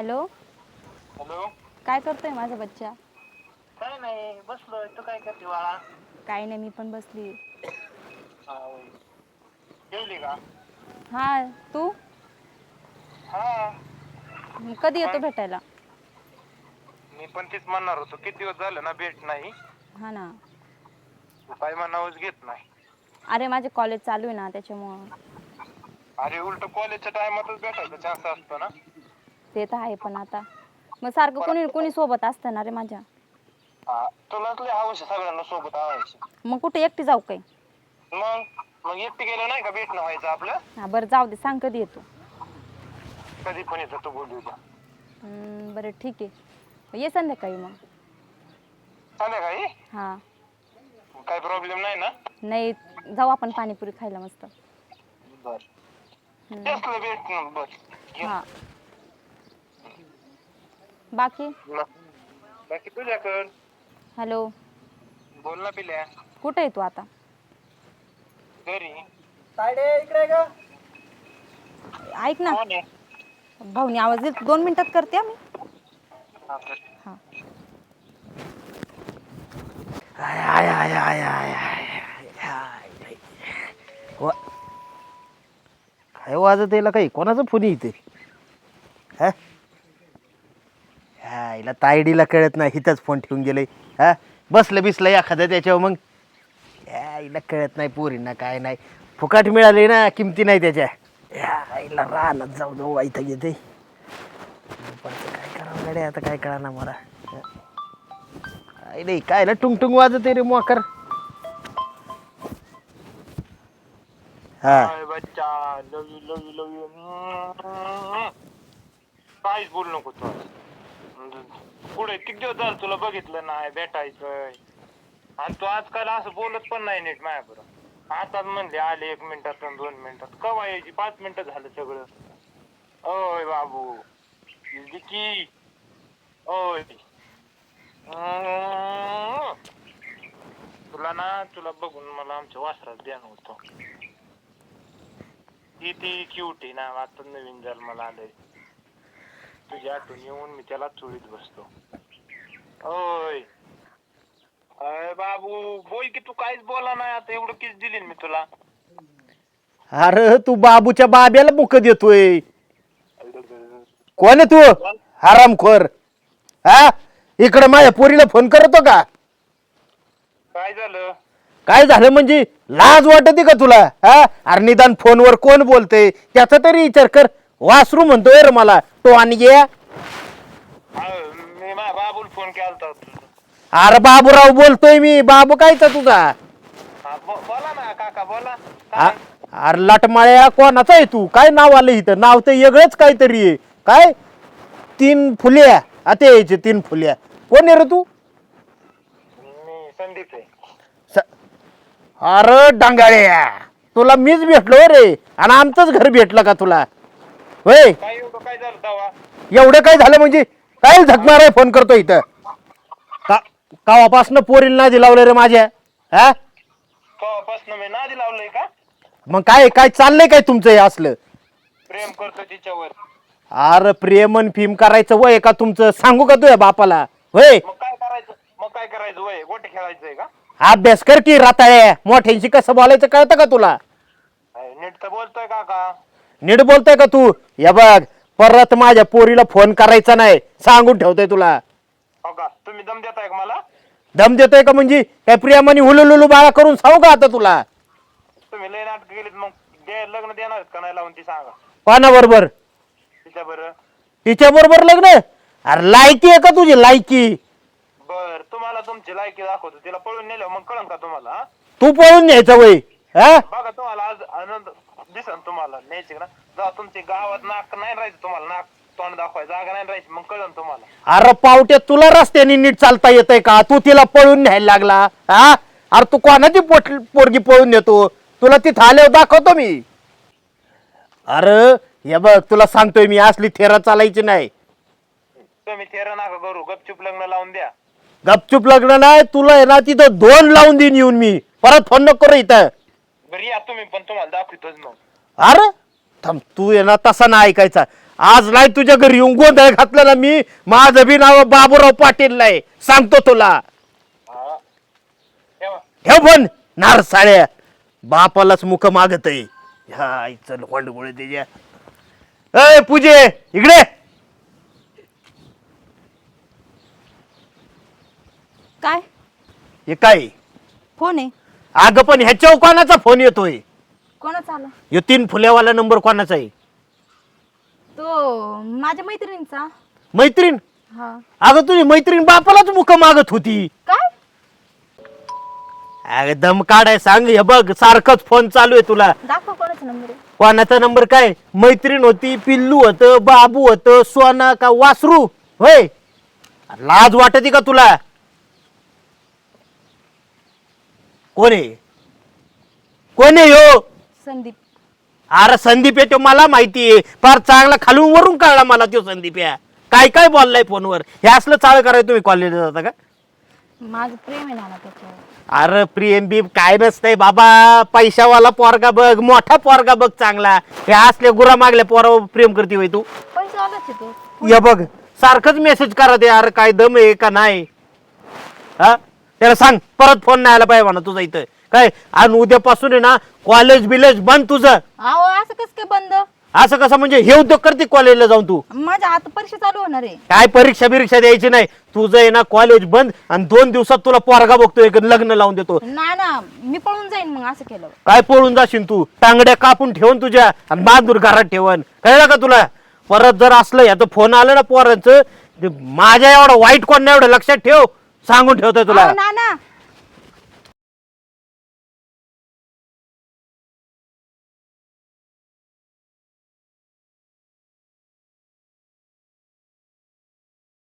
Hello? Hello? काय करतोय माझा बच्चा? काय नाही बसलोय. तू काय करते बाळा? काय नाही मी पण बसली. हा होय. जेवली का? हा तू? हा. मग कधी येतो? भेटायला? मी पण तेच म्हणणार होतो. किती दिवस झालं ना भेट नाही? हा ना. तू काय म्हणावंच घेत नाही. अरे माझे कॉलेज चालू आहे ना त्याच्यामुळं. अरे उलट कॉलेजच्या टायमातच भेटायचा चान्स असतो ना? ते तर आहे पण आता. मग सारखं कोणी कोणी सोबत असतं ना रे माझ्या. हा तुलाच लय हवं सगळ्यांना सोबत आणायची. मग कुठे एकटी जाऊ काय? मग मग एकटी गेलं नाही का भेटणं व्हायचं आपलं? हा बरं जाऊ दे सांग कधी येतो. कधी पण येतं तू बोलू उद्या हम्म, बरं ठीक आहे. ये संध्याकाळी मग. संध्याकाळी? हां. काही प्रॉब्लेम नाही ना? नाही जाऊ आपण पाणीपुरी खायला मस्त. बर. भेट बर. हां. बाकी? मग. बाकी तुझ्याकडं हॅलो. बोल ना पिल्या. कुठे आहे तू आता? घरी. ऐक ना. कोण आहे? भाऊनी आवाज दिला. दोन मिनिटात करते हा मी. हा, तर. हां. आय आय आय आय आय आय आय. वा काय वाजत यायला काही? कोणाचा फोन इथे? हा? हा, तायडीला कळत नाही हिथंच फोन ठेवून गेले. हा? बसलं बिसलं एखादं त्याच्यावर मग? या, कळत नाही पोरींना काय नाही. फुकाट मिळाले ना किमती नाही त्याच्या. या, हिला राहणं जाऊ दो वाईट घेते काय करावं गड्या आता काय कळा ना मला. काय नाही काय ना टुंग टुंग वाजत रे मोकर? हा. हाय बच्चा love you love you love. You काहीच बोलू नको तू आज. पुढे किती दिवस झालं तुला बघितलं नाही भेटायचंय. आणि तू आजकाल असं बोलत पण नाही नीट माझ्याबरोबर. आताच म्हणले आले एक मिनिटात आणि दोन मिनिटात. कवा यायची? पाच मिनिटं झालं सगळं. ओय बाबू. की? ओय. तुला ना तुला बघून मला आमच्या वासरात ध्यान होतं. किती क्यूट आहे ना आता नवीन जन्माला आलंय. तुझी आठवण येऊन मी त्याला चोळीत बसतो. ओय. अय बाबू बोल की तू काहीच बोला नाही आता एवढं किस दिली मी तुला? अरे तू बाबूच्या बाब्याला मुख देतोय. कोण आहे तू? हरामखोर हा? इकडे माझ्या पोरीला फोन करतो का? काय झालं? काय झालं म्हणजे? लाज वाटते का तुला? हा? अरे निदान फोनवर कोण बोलते त्याचा तरी विचार कर. वासरू म्हणतोय रे मला. तो आणि गे अहो, मी माझ्या बाबूला फोन केला होता अरे बाबूराव बोलतोय मी. बाबू कायचा तुझा? हा, बो- बोला ना काका बोला. आ- काय? अरे लटमाळ्या कोणाचा आहे तू? काय नाव आलं इथं? नाव तर वेगळंच काहीतरी आहे. काय? तीन फुल्या आता यायचे तीन फुल्या कोण आहे रे तू? मी संदीप आहे. स- अरे डांगाळ्या. तुला मीच भेटलो रे. आणि आमचंच घर भेटलं का तुला? होय काय एवढं काय झालं दवा? एवढं काय झालं म्हणजे? काय झकमार आहे? फोन करतो इथं. का कावापासनं पोरीला नादी लावलं रे माझ्या. हा? कवापासून मी नादी लावलंय का? मग काय काय चाललंय काय तुमचं हे असलं? प्रेम करतो तिच्यावर. अरे प्रेमन फिम करायचं वय का तुमचं? सांगू का तुझ्या बापाला? होय. मग काय करायचं मग काय करायचं वय? गोटे खेळायचंय का? अभ्यास कर की राताळे मोठ्यांशी कसं बोलायचं कळतं का तुला? अय, नीट तर बोलतोय काका. नीट बोलतोय का तू? या बघ परत माझ्या पोरीला फोन करायचा नाही. सांगून ठेवतोय तुला. हो का? तुम्ही दम देताय का मला? दम देतोय का म्हणजे? काय प्रियामानी हुलुलुलू बाळा करून सांगू का आता तुला? तुम्ही लय नाटक केलीत मग दे लग्न देणार आहेत का नाही लावून ती सांगा. कोणाबरोबर तिच्या बरं तिच्या बरोबर लग्न? अरे लायकी आहे का तुझी लायकी? बर तुम्हाला तुमची लायकी दाखवतो. तिला पळून नेलं मग कळन का तुम्हाला हा? तू पळून न्यायचं वय हा बघा तुम्हाला आज आनंद दिसन तुम्हाला न्यायची ना? जा तुमची गावात नाक नाही राहायचं तुम्हाला नाक तोंड दाखवायचं जागा नाही राहायची मग कळन तुम्हाला. अरे पावट्या तुला रस्त्याने नीट चालता येतंय का? तू तिला पळून न्यायला लागला हा? अरे तू कोणाची पोट पोरगी पळून नेतो? तुला तिथं आल्यावर दाखवतो मी. अरे हे बघ तुला सांगतोय मी असली थेरा चालायची नाही. तुम्ही तेरा नाका करू गपचूप लग्न लावून द्या. गपचूप लग्न नाही तुला आहे ना तिथं दोन लावून देईन येऊन मी. परत फोन नको करू इथं. बरं या तुम्ही पण तुम्हाला दाखवतोच मग. अरे थांब तू आहे ना तसा ना ऐकायचा. आज नाही तुझ्या घरी येऊन गोंधळ घातलं ना मी माझं बी नाव बाबूराव पाटील नाही. सांगतो तुला. हा ठेवा ठेव पण नार साड्या बापालाच मुख मागत आहे ह्या चल वांडगुळे त्याच्या अय पूजे इकडे. काय? हे काय? फोन आहे. अगं पण ह्याच्या कोणाचा फोन येतोय? कोणाचा आला? तीन फुल्यावाला नंबर कोणाचा आहे? तो माझ्या मैत्रिणीचा. मैत्रीण? हा. अगं तुझी मैत्रीण बापालाच मुख मागत होती. काय? अगं दम काढाय सांग हे बघ सारखंच फोन चालू आहे तुला. दाखव कोणाचा नंबर आहे. कोणाचा नंबर काय? मैत्रीण होती पिल्लू होत बाबू होत सोना का वासरू? होय. लाज वाटते का तुला? कोण आहे? कोण आहे हो? संदीप. अरे संदीप आहे तो मला माहिती आहे. फार चांगला खालून वरून कळला मला तो संदीप या काय काय बोललाय फोनवर? हे असलं चाळ करायचं तुम्ही कॉलेजला जाता का? माझं प्रेम आहे नाना त्याच्यावर. अरे प्रियम बी काय नसतंय बाबा. पैशावाला पोरगा बघ मोठा पोरगा बघ चांगला. हे असले गुरा मागल्या पोरावर प्रेम करते होय आहे तो. या बघ सारखंच मेसेज करा ते अरे काय दम आहे का नाही? हा? त्याला सांग परत फोन नाही आला पाहिजे म्हणा तुझा इथं. काय? आणि उद्यापासून आहे ना कॉलेज बिलेज बंद तुझं. अहो असं कसं काय बंद? असं कसं म्हणजे हे उद्योग करते कॉलेजला जाऊन तू. माझ्या आता परीक्षा चालू होणार आहे. काय परीक्षा बिरीक्षा द्यायची नाही. तुझं आहे ना कॉलेज बंद आणि दोन दिवसात तुला पोरगा बघतोय एक लग्न लावून देतो. ना ना मी पळून जाईन मग असं केलं काय पळून जाशील तू? टांगड्या कापून ठेवून तुझ्या आणि बांधून घरात ठेवून. कळलं का तुला? परत जर असलं याचं फोन आलं ना पोरांचं ते माझ्या एवढं वाईट कोण नाही एवढं लक्षात ठेव. सांगून ठेवतोय तुला. अहो, ना ना.